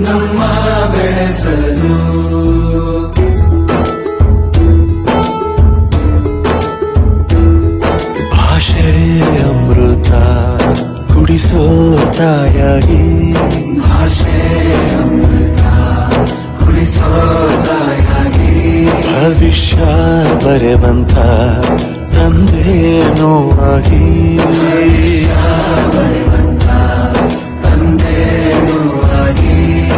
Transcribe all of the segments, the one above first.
ನಮ್ಮ ಬೆಳೆಸಲು. ಭಾಷೆಯ ಅಮೃತ ಕುಡಿಸೋ ತಾಯಾಗಿ. ಭಾಷೆ ಅಮೃತ ಕುಡಿಸೋ ತಾಯಾಗಿ. ಭವಿಷ್ಯ ಬರೆವಂತ ತಂದೆಯೂ ಆಗಿ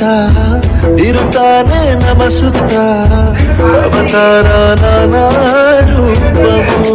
ಭಗವಂತ ಇರುತ್ತಾನೆ ನಮ ಸುತ್ತ ಅವತಾರ ನಾನಾ ರೂಪವು